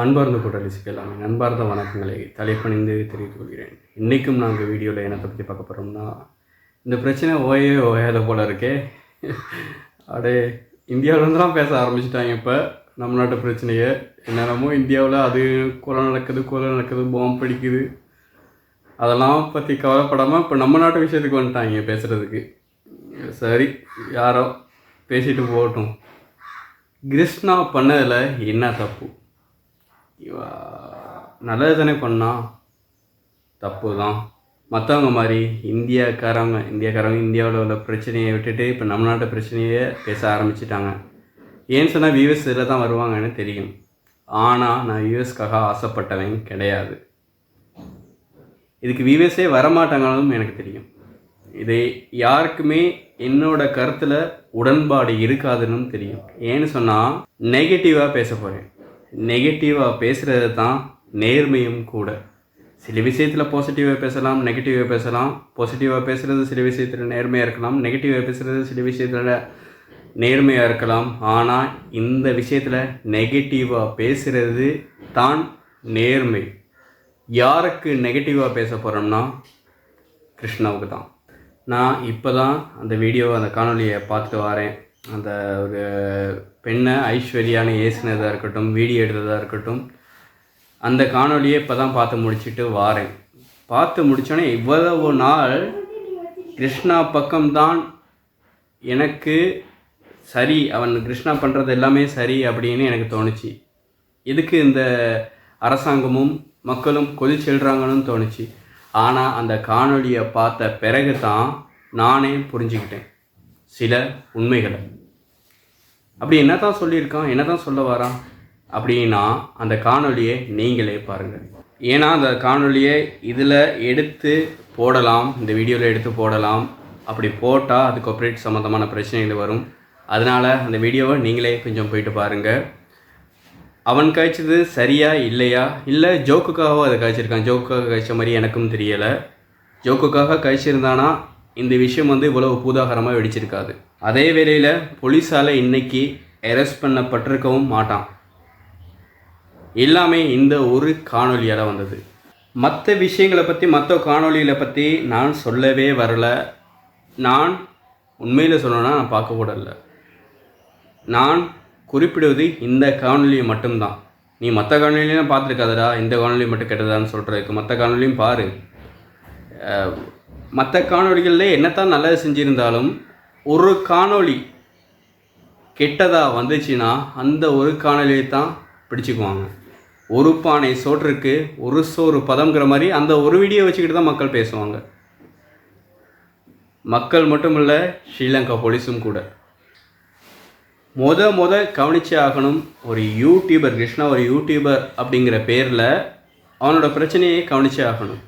அன்பார்ந்த கூட்டரசிக்கலாம் அன்பார்ந்த வணக்கங்களை தலைப்பணிந்து தெரிவித்துக் கொள்கிறேன். இன்றைக்கும் நாங்கள் வீடியோவில் என்னத்தை பற்றி பார்க்க போகிறோம்னா இந்த பிரச்சனை ஓயே ஓயாத போல இருக்கே. அடே இந்தியாவிலேருந்துலாம் பேச ஆரம்பிச்சிட்டாங்க இப்போ. நம்ம நாட்டு பிரச்சனையை என்னென்னமோ இந்தியாவில் அது கொலை நடக்குது கொலை நடக்குது பாம்பு பிடிக்குது. அதெல்லாம் பற்றி கவலைப்படாமல் இப்போ நம்ம நாட்டு விஷயத்துக்கு வந்துட்டாங்க பேசுகிறதுக்கு சரி யாரோ பேசிட்டு போகட்டும். கிருஷ்ணா பண்ணதில் என்ன தப்பு? நல்லது தானே பண்ணான் தப்பு தான் மற்றவங்க மாதிரி இந்தியாக்காரவங்க இந்தியாக்காரவங்க இந்தியாவில் உள்ள பிரச்சனையை விட்டுட்டு இப்போ நம்ம நாட்டு பிரச்சனையே பேச ஆரம்பிச்சிட்டாங்க. ஏன்னு சொன்னால் வியூஎஸ் இதில் தான் வருவாங்கன்னு தெரியும். ஆனால் நான் யூஎஸ்க்காக ஆசைப்பட்டவன் கிடையாது. இதுக்கு வியூஎஸே வரமாட்டாங்களும் எனக்கு தெரியும். இது யாருக்குமே என்னோட கருத்தில் உடன்பாடு இருக்காதுன்னு தெரியும். ஏன்னு சொன்னால் நெகட்டிவாக பேச போகிறேன் நெகட்டிவாக பேசுகிறது தான் நேர்மையும் கூட. சில விஷயத்தில் பாசிட்டிவாக பேசலாம் நெகட்டிவாக பேசலாம். பாசிட்டிவாக பேசுகிறது சில விஷயத்தில் நேர்மையாக இருக்கலாம். நெகட்டிவாக பேசுகிறது சில விஷயத்தில் நேர்மையாக இருக்கலாம். ஆனால் இந்த விஷயத்தில் நெகட்டிவாக பேசுகிறது தான் நேர்மை. யாருக்கு நெகட்டிவாக பேச போகிறோம்னா கிருஷ்ணாவுக்கு தான். நான் இப்போ தான் அந்த வீடியோ அந்த காணொலியை பார்த்துட்டு வரேன். அந்த ஒரு பெண்ணை ஐஸ்வர்யான்னு ஏசினதாக இருக்கட்டும் வீடியோ எடுத்ததாக இருக்கட்டும் அந்த காணொலியை இப்போ தான் பார்த்து முடிச்சுட்டு வாரேன். பார்த்து முடித்தோடனே இவ்வளவு நாள் கிருஷ்ணா பக்கம்தான் எனக்கு சரி அவன் கிருஷ்ணா பண்ணுறது எல்லாமே சரி அப்படின்னு எனக்கு தோணுச்சு. எதுக்கு இந்த அரசாங்கமும் மக்களும் கொதிச்செல்றாங்கன்னு தோணுச்சு. ஆனால் அந்த காணொளியை பார்த்த பிறகு தான் நானே புரிஞ்சுக்கிட்டேன். சில உண்மைகளை. அப்படி என்ன தான் சொல்லியிருக்கான் என்ன தான் சொல்ல வரான் அப்படின்னா அந்த காணொலியை நீங்களே பாருங்கள் ஏன்னா அந்த காணொலியை இதில் எடுத்து போடலாம் இந்த வீடியோவில் எடுத்து போடலாம். அப்படி போட்டால் அது கொப்பரேட் சம்மந்தமான பிரச்சனைகள் வரும். அதனால் அந்த வீடியோவை நீங்களே கொஞ்சம் போயிட்டு பாருங்கள் அவன் காய்ச்சது சரியா இல்லையா? இல்லை ஜோக்குக்காகவும் அதை காய்ச்சிருக்கான். ஜோக்குக்காக காய்ச்ச மாதிரி எனக்கும் தெரியலை. ஜோக்குக்காக காய்ச்சிருந்தானா இந்த விஷயம் வந்து இவ்வளவு பூதாகரமாக வெடிச்சிருக்காது. அதே வேளையில் போலீஸால் இன்னைக்கு அரெஸ்ட் பண்ணப்பட்டிருக்கவும் மாட்டான். எல்லாமே இந்த ஒரு காணொலியால் வந்தது. மற்ற விஷயங்களை பற்றி மற்ற காணொலிகளை பற்றி நான் சொல்லவே வரல. நான் உண்மையில் சொல்லணும்னா நான் பார்க்க கூட இல்லை. நான் குறிப்பிடுவது இந்த காணொலியை மட்டும்தான். நீ மற்ற காணொலியெலாம் பார்த்துருக்காதடா இந்த காணொலி மட்டும் கெட்டதான்னு சொல்கிறதுக்கு மற்ற காணொலியும் பாரு. மற்ற காணொலிகளில் என்னத்தான் நல்லது செஞ்சுருந்தாலும் ஒரு காணொளி கெட்டதாக வந்துச்சுன்னா அந்த ஒரு காணொலியை தான் பிடிச்சிக்குவாங்க. ஒரு பானை சோற்றுக்கு ஒரு சோறு பதம்ங்கிற மாதிரி அந்த ஒரு வீடியோ வச்சுக்கிட்டு தான் மக்கள் பேசுவாங்க. மக்கள் மட்டும் இல்லை ஸ்ரீலங்கா போலீஸும் கூட. மொத மொத கவனிச்சே ஆகணும் ஒரு யூடியூபர் கிருஷ்ணா ஒரு யூடியூபர் அப்படிங்கிற பேரில் அவனோட பிரச்சனையை கவனிச்சே ஆகணும்.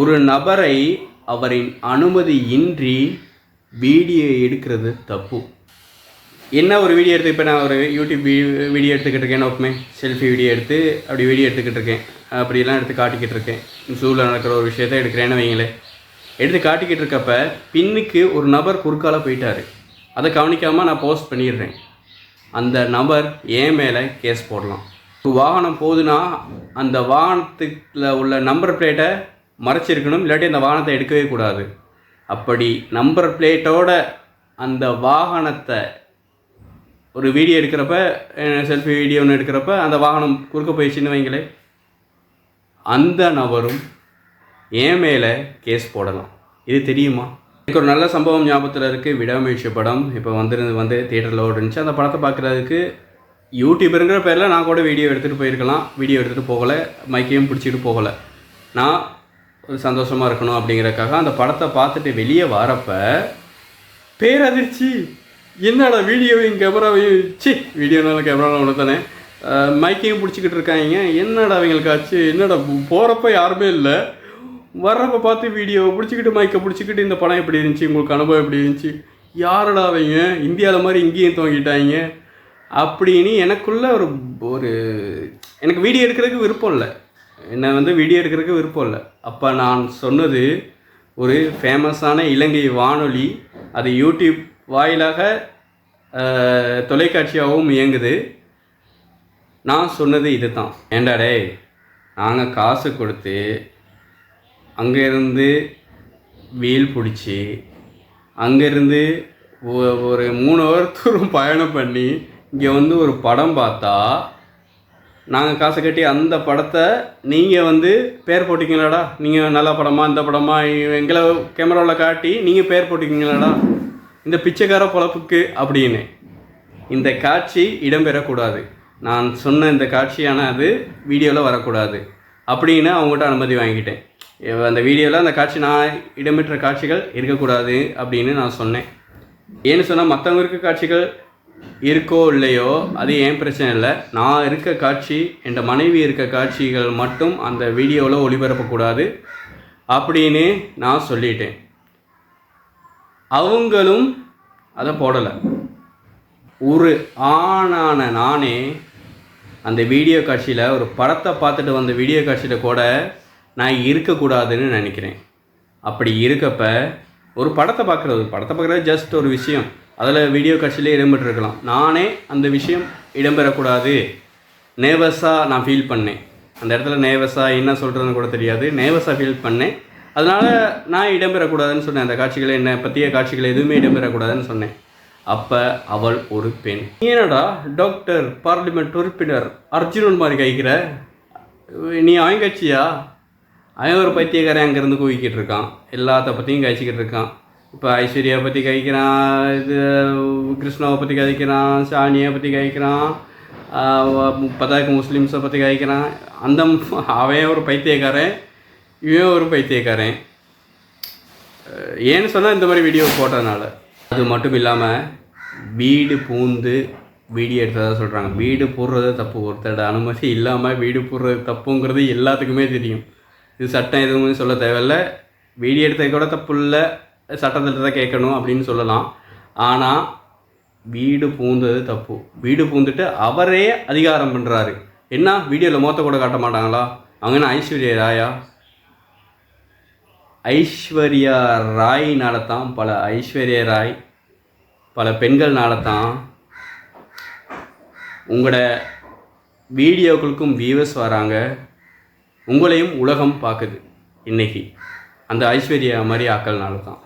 ஒரு நபரை அவரின் அனுமதியின்றி வீடியோ எடுக்கிறது தப்பு. என்ன ஒரு வீடியோ எடுத்து இப்போ நான் ஒரு யூடியூப் வீ- வீடியோ எடுத்துக்கிட்டு இருக்கேன் நோக்குமே செல்ஃபி வீடியோ எடுத்து அப்படி வீடியோ எடுத்துக்கிட்டு இருக்கேன். அப்படியெல்லாம் எடுத்து காட்டிக்கிட்டு இருக்கேன். ஜூவில் நடக்கிற ஒரு விஷயத்த எடுக்கிறேன்னு வைங்களேன். எடுத்து காட்டிக்கிட்டு இருக்கப்ப பின்னுக்கு ஒரு நபர் குறுக்கால போயிட்டார். அதை கவனிக்காமல் நான் போஸ்ட் பண்ணிடுறேன். அந்த நபர் ஏன் மேலே கேஸ் போடலாம். வாகனம் போகுதுன்னா அந்த வாகனத்துக்குள்ள உள்ள நம்பர் பிளேட்டை மறைச்சிருக்கணும். இல்லாட்டி அந்த வாகனத்தை எடுக்கவே கூடாது. அப்படி நம்பர் பிளேட்டோட அந்த வாகனத்தை ஒரு வீடியோ எடுக்கிறப்ப செல்ஃபி வீடியோ ஒன்று எடுக்கிறப்ப அந்த வாகனம் குறுக்க போயிடுச்சுன்னு வைங்களே அந்த நபரும் என் மேலே கேஸ் போடலாம். இது தெரியுமா? எனக்கு ஒரு நல்ல சம்பவம் ஞாபகத்தில் இருக்குது விடாமுயற்சி படம். இப்போ வந்து வந்து தியேட்டரில் ஓடுனுச்சு அந்த படத்தை பார்க்குறதுக்கு யூடியூபருங்கிற பேரில் நான் கூட வீடியோ எடுத்துகிட்டு போயிருக்கலாம். வீடியோ எடுத்துகிட்டு போகலை. மைக்கையும் பிடிச்சிட்டு போகலை. நான் ஒரு சந்தோஷமாக இருக்கணும் அப்படிங்கிறதுக்காக அந்த படத்தை பார்த்துட்டு வெளியே வரப்ப பேரதிர்ச்சி. என்னடா வீடியோவையும் கேமராவையும் சி வீடியோனால கேமராவில் ஒன்று தானே மைக்கையும் பிடிச்சிக்கிட்டு இருக்காங்க. என்னடா அவங்களுக்கு ஆச்சு? என்னடா போகிறப்ப யாருமே இல்லை. வர்றப்ப பார்த்து வீடியோவை பிடிச்சிக்கிட்டு மைக்கை பிடிச்சிக்கிட்டு இந்த படம் எப்படி இருந்துச்சு? உங்களுக்கு அனுபவம் எப்படி இருந்துச்சு? யாரடா அவங்க? இந்தியாவில் மாதிரி இங்கேயும் துவங்கிட்டாங்க. அப்படின்னு எனக்குள்ள ஒரு ஒரு எனக்கு வீடியோ எடுக்கிறதுக்கு விருப்பம் இல்லை. என்னை வந்து வீடியோ எடுக்கிறதுக்கு விருப்பம் இல்லை. அப்போ நான் சொன்னது ஒரு ஃபேமஸான இலங்கை வானொலி அது யூடியூப் வாயிலாக தொலைக்காட்சியாகவும் இயங்குது. நான் சொன்னது இது தான் ஏண்டா நாங்கள் காசு கொடுத்து அங்கேருந்து வீல் பிடிச்சி அங்கேருந்து ஒரு மூணு ஹவர் தூரம் பயணம் பண்ணி இங்கே வந்து ஒரு படம் பார்த்தா நாங்கள் காசு கட்டி அந்த படத்தை நீங்கள் வந்து பேர் போட்டிங்களாடா நீங்கள் நல்ல படமா இந்த படமா எங்களை கேமராவில் காட்டி நீங்கள் பேர் போட்டிருக்கீங்களாடா? இந்த பிச்சைக்கார பொழப்புக்கு அப்படின்னு. இந்த காட்சி இடம்பெறக்கூடாது நான் சொன்ன இந்த காட்சியான அது வீடியோவில் வரக்கூடாது. அப்படின்னு அவங்ககிட்ட அனுமதி வாங்கிட்டேன் அந்த வீடியோவில் அந்த காட்சி நான் இடம்பெற்ற காட்சிகள் இருக்கக்கூடாது அப்படின்னு நான் சொன்னேன். ஏன்னு சொன்னால் மற்றவங்க இருக்க காட்சிகள் இருக்கோ இல்லையோ அது ஏன் பிரச்சனை இல்லை. நான் இருக்க காட்சி என் மனைவி இருக்க காட்சிகள் மட்டும் அந்த வீடியோவில் ஒளிபரப்பக்கூடாது அப்படின்னு நான் சொல்லிட்டேன். அவங்களும் அதை போடலை. ஒரு ஆணான நானே அந்த வீடியோ காட்சியில் ஒரு படத்தை பார்த்துட்டு வந்த வீடியோ காட்சியில் கூட நான் இருக்கக்கூடாதுன்னு நினைக்கிறேன். அப்படி இருக்கப்ப ஒரு படத்தை பார்க்குறது படத்தை பார்க்குறது ஜஸ்ட் ஒரு விஷயம். அதில் வீடியோ காட்சியிலே இடம்பெற்றிருக்கலாம். நானே அந்த விஷயம் இடம்பெறக்கூடாது. நேவஸாக நான் ஃபீல் பண்ணேன். அந்த இடத்துல நேவஸாக என்ன சொல்கிறதுன்னு கூட தெரியாது. நேவஸாக ஃபீல் பண்ணேன். அதனால் நான் இடம்பெறக்கூடாதுன்னு சொன்னேன். அந்த காட்சிகளை என்னை பற்றிய காட்சிகளை எதுவுமே இடம்பெறக்கூடாதுன்னு சொன்னேன். அப்போ அவள் ஒரு பெண். என்னடா டாக்டர் பார்லிமெண்ட் உறுப்பினர் அர்ஜுனன் மாதிரி கைக்கிற நீ அவன் கட்சியா அவன் ஒரு பைத்தியக்காரன் அங்கேருந்து குவிக்கிட்டு இருக்கான். எல்லாத்த பற்றியும் கழிச்சிக்கிட்டு இருக்கான். இப்போ ஐஸ்வர்யா பற்றி கழிக்கிறான் இது கிருஷ்ணாவை பற்றி கழிக்கிறான் சாணியை பற்றி கழிக்கிறான் முப்பதாக்கு முஸ்லீம்ஸை பற்றி கழிக்கிறான் அந்த அவன் ஒரு பைத்தியக்காரன் இவன் ஒரு பைத்தியக்காரன் ஏன்னு சொன்னால் இந்த மாதிரி வீடியோ போட்டதுனால அது மட்டும் இல்லாமல் வீடு பூந்து வீடியோ எடுத்ததாக சொல்கிறாங்க வீடு போடுறது தப்பு ஒருத்தரோட அனுமதி இல்லாமல் வீடு போடுறது தப்புங்கிறது எல்லாத்துக்குமே தெரியும் இது சட்டம் எதுவுமே சொல்ல தேவையில்ல வீடியோ எடுத்தது கூட தப்பு இல்லை சட்டத்திட்டத்தை கேட்கணும் அப்படின்னு சொல்லலாம். ஆனால் வீடு பூந்தது தப்பு. வீடு பூந்துட்டு அவரே அதிகாரம் பண்ணுறாரு என்ன? வீடியோவில் மோத்த கூட காட்ட மாட்டாங்களா? அவங்க என்ன ஐஸ்வர்யா ராயா? ஐஸ்வர்யா ராய்னால தான் பல ஐஸ்வர்யா ராய் பல பெண்கள்னால தான் உங்களோட வீடியோக்களுக்கும் வியூவர்ஸ் வராங்க. உங்களையும் உலகம் பார்க்குது இன்றைக்கி அந்த ஐஸ்வர்யா மாதிரி ஆக்கள்னால தான்.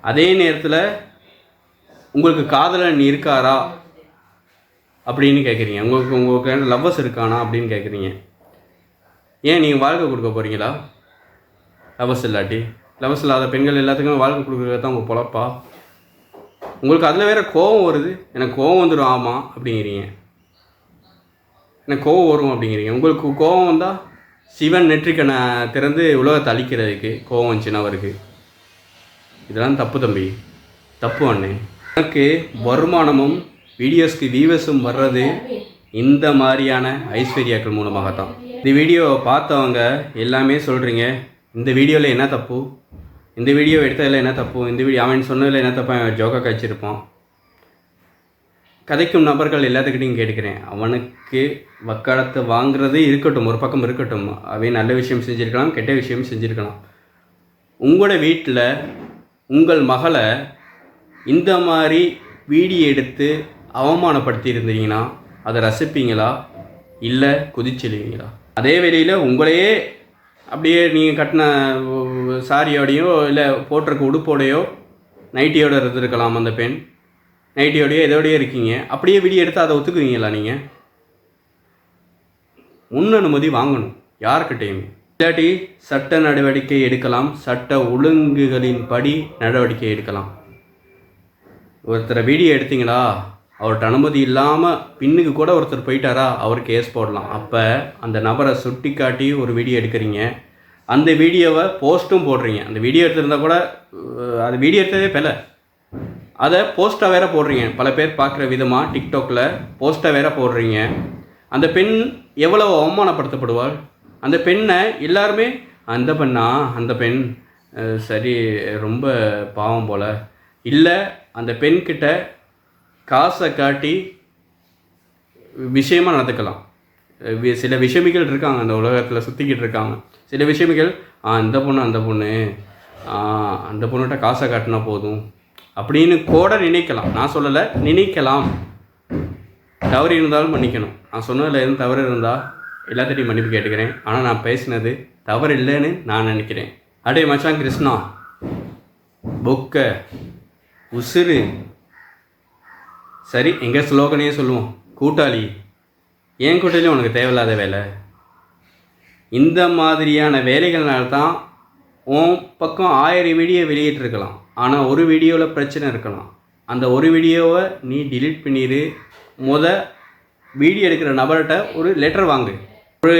அதே நேரத்தில் உங்களுக்கு காதலன் இருக்காரா? அப்படின்னு கேட்குறீங்க உங்களுக்கு உங்களுக்கு லவ்வர்ஸ் இருக்கானா? அப்படின்னு கேட்குறீங்க ஏன் நீங்கள் வாழ்க்கை கொடுக்க போகிறீங்களா லவஸ் இல்லாட்டி. லவ்வர்ஸ் இல்லாத பெண்கள் எல்லாத்துக்குமே வாழ்க்கை கொடுக்குறது தான் உங்கள் பொழப்பா? உங்களுக்கு அதில் வேற கோவம் வருது. எனக்கு கோவம் வந்துடும் ஆமாம் அப்படிங்கிறீங்க. எனக்கு கோவம் வரும் அப்படிங்கிறீங்க. உங்களுக்கு கோவம் வந்தால் சிவன் நெற்றிக்கனை திறந்து உலகத்தை அழிக்கிறதுக்கு கோவம் வந்துச்சுன்னா அவருக்கு. இதெல்லாம் தப்பு தம்பி. தப்பு அண்ணே. எனக்கு வருமானமும் வீடியோஸ்க்கு வியூவர்ஸும் வர்றது இந்த மாதிரியான ஐஸ்வர்யாக்கள் மூலமாக தான் இந்த வீடியோவை பார்த்தவங்க எல்லாமே சொல்கிறீங்க இந்த வீடியோவில் என்ன தப்பு? இந்த வீடியோ எடுத்ததில் என்ன தப்பு? இந்த வீடியோ அவன் சொன்னதில் என்ன தப்பு? அவன் ஜோக்கா கழிச்சிருப்பான் கதைக்கும் நபர்கள் எல்லாத்துக்கிட்டையும் கேட்டுக்கிறேன். அவனுக்கு வக்காலத்தை வாங்குறது இருக்கட்டும் ஒரு பக்கம் இருக்கட்டும். அவன் நல்ல விஷயம் செஞ்சுருக்கலாம் கெட்ட விஷயம் செஞ்சுருக்கலாம். உங்களோட வீட்டில் உங்கள் மகளை இந்த மாதிரி வீடியோ எடுத்து அவமானப்படுத்தி இருந்தீங்கன்னா அதை ரசிப்பீங்களா? இல்லை குதிச்சிடுவீங்களா? அதே வேளையில் உங்களையே அப்படியே நீங்கள் கட்டின சாரியோடையோ இல்லை போட்டிருக்க உடுப்போடையோ நைட்டியோட இருந்திருக்கலாம் அந்த பெண். நைட்டியோடையோ இதோடையோ இருக்கீங்க. அப்படியே வீடியோ எடுத்து அதை ஒத்துக்குவீங்களா நீங்கள் முன் அனுமதி வாங்கணும். யார்கிட்டையுமே. இல்லாட்டி சட்ட நடவடிக்கை எடுக்கலாம். சட்ட ஒழுங்குகளின் படி நடவடிக்கை எடுக்கலாம். ஒருத்தரை வீடியோ எடுத்தீங்களா? அவர்கிட்ட அனுமதி இல்லாமல் பின்னுக்கு கூட ஒருத்தர் போயிட்டாரா? அவர் கேஸ் போடலாம். அப்போ அந்த நபரை சுட்டி காட்டி ஒரு வீடியோ எடுக்கிறீங்க. அந்த வீடியோவை போஸ்ட்டும் போடுறீங்க. அந்த வீடியோ எடுத்திருந்தா கூட அது வீடியோ எடுத்ததே பெல. அதை போஸ்ட்டாக வேற போடுறீங்க. பல பேர் பார்க்குற விதமாக டிக்டாக்ல போஸ்ட்டாக வேற போடுறீங்க. அந்த பெண் எவ்வளவு அவமானப்படுத்தப்படுவாள்? அந்த பெண்ணை எல்லாருமே அந்த பெண்ணா அந்த பெண் சரி ரொம்ப பாவம் போல். இல்லை அந்த பெண்கிட்ட காசை காட்டி விஷயமா நடந்துக்கலாம். வி- சில விஷமிகள் இருக்காங்க அந்த உலகத்தில் சுற்றிக்கிட்டு இருக்காங்க. சில விஷமிகள் ஆ இந்த பொண்ணு அந்த பொண்ணு. அந்த பொண்ணுகிட்ட காசை காட்டினா போதும். அப்படின்னு கூட நினைக்கலாம். நான் சொல்லலை நினைக்கலாம். தவறு இருந்தாலும் பண்ணிக்கணும் நான் சொன்னதில் எதுவும் தவறு இருந்தால் எல்லாத்திட்டையும் மன்னிப்பு கேட்டுக்கிறேன். ஆனால் நான் பேசினது தவறு இல்லைன்னு நான் நினைக்கிறேன். அடே மச்சான் கிருஷ்ணா. பொக்க உசுறு. சரி எங்கள் ஸ்லோகனையே சொல்லுவோம். கூட்டாளி ஏன் கூட்டாளி உனக்கு தேவையில்லாத வேலை. இந்த மாதிரியான வேலைகள்னால தான் உன் பக்கம் ஆயிரம் வீடியோ வெளியிட்டிருக்கலாம். ஆனால் ஒரு வீடியோவில் பிரச்சனை இருக்கலாம். அந்த ஒரு வீடியோவை நீ டிலீட் பண்ணிடு முத வீடியோ எடுக்கிற நபர்கிட்ட ஒரு லெட்டர் வாங்கு. ஒரு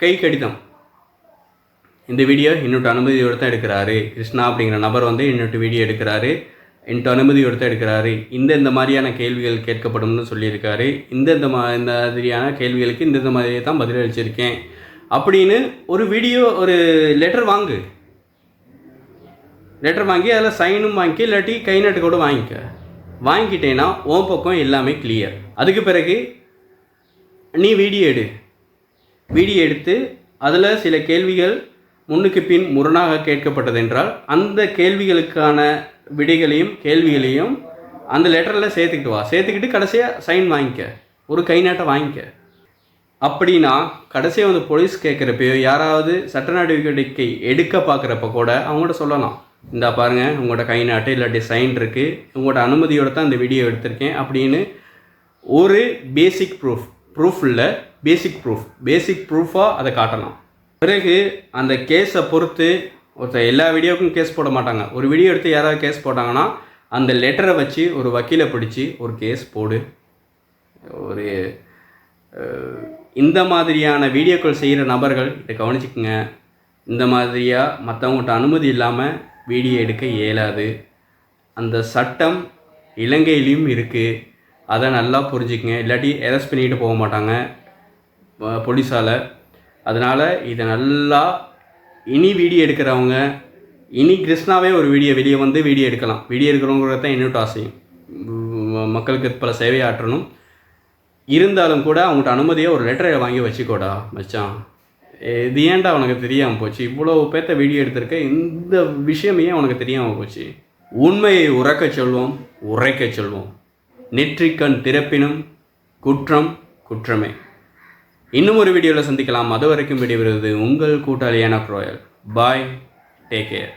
கை கடிதம். இந்த வீடியோ இன்னொரு அனுமதியோடு தான் எடுக்கிறாரு. கிருஷ்ணா அப்படிங்கிற நபர் வந்து இன்னொரு வீடியோ எடுக்கிறாரு. இன்னொரு அனுமதியோடு தான் எடுக்கிறாரு. இந்த இந்த மாதிரியான கேள்விகள் கேட்கப்படும்னு சொல்லியிருக்காரு. இந்த இந்த மா இந்த மாதிரியான கேள்விகளுக்கு இந்த இந்த மாதிரியே தான் பதிலளிச்சிருக்கேன். அப்படின்னு ஒரு வீடியோ ஒரு லெட்டர் வாங்கு. லெட்டர் வாங்கி அதில் சைனும் வாங்கி இல்லாட்டி கை நட்டு கூட வாங்கிக்க. வாங்கிட்டேன்னா உன் பக்கம் எல்லாமே கிளியர் அதுக்கு பிறகு நீ வீடியோ எடு. வீடியோ எடுத்து அதில் சில கேள்விகள் முன்னுக்கு பின் முரணாக கேட்கப்பட்டதென்றால் அந்த கேள்விகளுக்கான விடைகளையும் கேள்விகளையும் அந்த லெட்டரில் சேர்த்துக்கிட்டு வா. சேர்த்துக்கிட்டு கடைசியாக சைன் வாங்கிக்க. ஒரு கை நாட்டை வாங்கிக்க. அப்படின்னா கடைசியாக வந்து போலீஸ் கேட்குறப்பயோ யாராவது சட்ட நடவடிக்கை எடுக்க பார்க்குறப்ப கூட அவங்கள்ட்ட சொல்லலாம். இந்தா பாருங்கள் உங்களோட கை நாட்டு இல்லாட்டி சைன் இருக்குது உங்களோட அனுமதியோடு தான் இந்த வீடியோ எடுத்திருக்கேன் அப்படின்னு ஒரு பேசிக் ப்ரூஃப் ப்ரூஃப் இல்லை பேசிக் ப்ரூஃப் பேசிக் ப்ரூஃபாக அதை காட்டலாம். பிறகு அந்த கேஸை பொறுத்து ஒருத்தர் எல்லா வீடியோவுக்கும் கேஸ் போட மாட்டாங்க. ஒரு வீடியோ எடுத்து யாராவது கேஸ் போட்டாங்கன்னா அந்த லெட்டரை வச்சு ஒரு வக்கீலை பிடிச்சி ஒரு கேஸ் போடு. ஒரு இந்த மாதிரியான வீடியோக்கள் செய்கிற நபர்கள் இதை கவனிச்சுக்குங்க. இந்த மாதிரியாக மற்றவங்கள்ட்ட அனுமதி இல்லாமல் வீடியோ எடுக்க இயலாது. அந்த சட்டம் இலங்கையிலையும் இருக்குது அதை நல்லா புரிஞ்சுக்கங்க. இல்லாட்டி அரெஸ்ட் பண்ணிட்டு போக மாட்டாங்க. போலீஸால். அதனால் இதை நல்லா இனி வீடியோ எடுக்கிறவங்க இனி கிருஷ்ணாவே ஒரு வீடியோ வெளியே வந்து வீடியோ எடுக்கலாம். வீடியோ எடுக்கிறவங்கிறது தான் என்னோட ஆசையும் மக்களுக்கு பல சேவை ஆற்றணும். இருந்தாலும் கூட அவங்கள்ட்ட அனுமதியை ஒரு லெட்டரை வாங்கி வச்சுக்கோடா மச்சான். இது ஏன்டா உனக்கு தெரியாமல் போச்சு? இவ்வளோ பேர்த்த வீடியோ எடுத்திருக்க இந்த விஷயமே அவனுக்கு தெரியாமல் போச்சு. உண்மையை உறக்கச் சொல்வோம் உரைக்கச் சொல்வோம். நெற்றிக்கண் திறப்பினும் குற்றம் குற்றமே. இன்னும் ஒரு வீடியோவில் சந்திக்கலாம். அது வரைக்கும் விடைபெறுவது உங்கள் கூட்டாளியான ப்ரோயல் பாய் டேக் கேர்